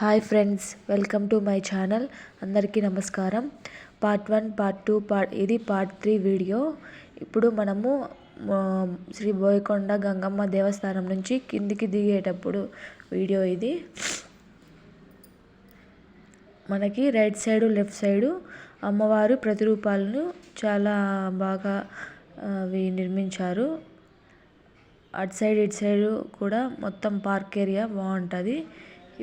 Hi friends welcome to my channel. అందరికీ నమస్కారం. Part one part two part ఇది part three video. ఇప్పుడు మనము శ్రీ బోయకొండ గంగమ్మ దేవస్థానం నుంచి కిందికి దిగేటప్పుడు వీడియో ఇది. మనకి రైట్ సైడు లెఫ్ట్ సైడు అమ్మవారు ప్రతిరూపాలను చాలా బాగా అవి నిర్మించారు. అటు సైడ్ ఇటు సైడు కూడా మొత్తం పార్క్ ఏరియా బాగుంటుంది.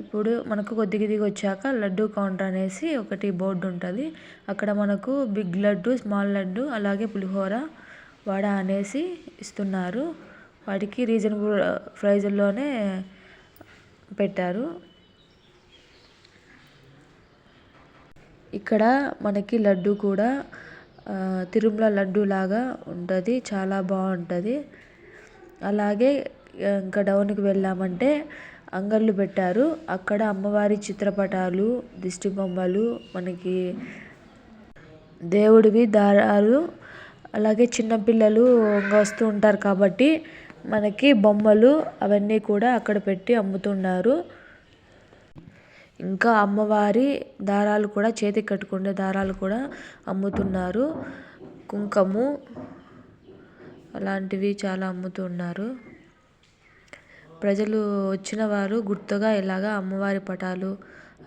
ఇప్పుడు మనకు కొద్దిగా దిగి వచ్చాక లడ్డు కౌంటర్ అనేసి ఒకటి బోర్డు ఉంటుంది. అక్కడ మనకు బిగ్ లడ్డు స్మాల్ లడ్డు అలాగే పులిహోర వడ అనేసి ఇస్తున్నారు. వాటికి రీజనబుల్ ప్రైజుల్లోనే పెట్టారు. ఇక్కడ మనకి లడ్డు కూడా తిరుమల లడ్డు లాగా ఉంటుంది. చాలా బాగుంటుంది. అలాగే ఇంకా డౌన్కి వెళ్ళామంటే అంగళ్ళు పెట్టారు. అక్కడ అమ్మవారి చిత్రపటాలు దిష్టి బొమ్మలు మనకి దేవుడివి దారాలు అలాగే చిన్నపిల్లలు వస్తూ ఉంటారు కాబట్టి మనకి బొమ్మలు అవన్నీ కూడా అక్కడ పెట్టి అమ్ముతున్నారు. ఇంకా అమ్మవారి దారాలు కూడా చేతికి కట్టుకునే దారాలు కూడా అమ్ముతున్నారు. కుంకము అలాంటివి చాలా అమ్ముతున్నారు ప్రజలు వచ్చిన వారు గుర్తుగా ఇలాగ అమ్మవారి పటాలు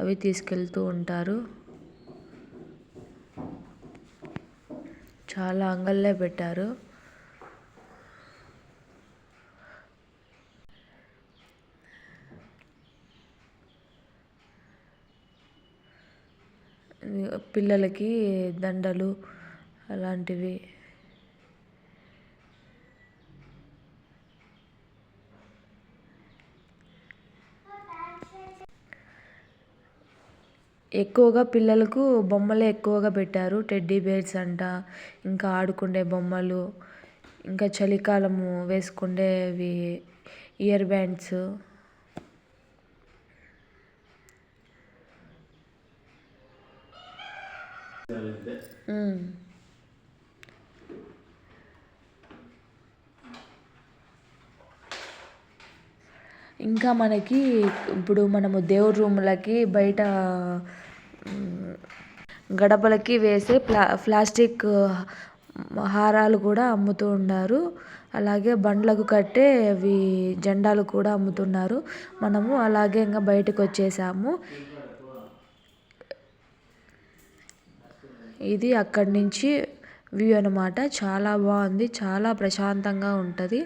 అవి తీసుకెళ్తూ ఉంటారు. చాలా అంగళ్ళే పెట్టారు. పిల్లలకి దండలు అలాంటివి ఎక్కువగా పిల్లలకు బొమ్మలే ఎక్కువగా పెట్టారు. టెడ్డీ బేర్స్ అంట ఇంకా ఆడుకునే బొమ్మలు ఇంకా చలికాలము వేసుకునేవి ఇయర్ బ్యాండ్స్. ఇంకా మనకి ఇప్పుడు మనము దేవుడి రూములకి బయట గడపలకి వేసే ప్లా ప్లాస్టిక్ హారాలు కూడా అమ్ముతూ ఉన్నారు. అలాగే బండ్లకు కట్టే అవి జెండాలు కూడా అమ్ముతున్నారు. మనము అలాగే ఇంకా బయటకు వచ్చేసాము. ఇది అక్కడి నుంచి వ్యూ అనమాట చాలా బాగుంది. చాలా ప్రశాంతంగా ఉంటుంది.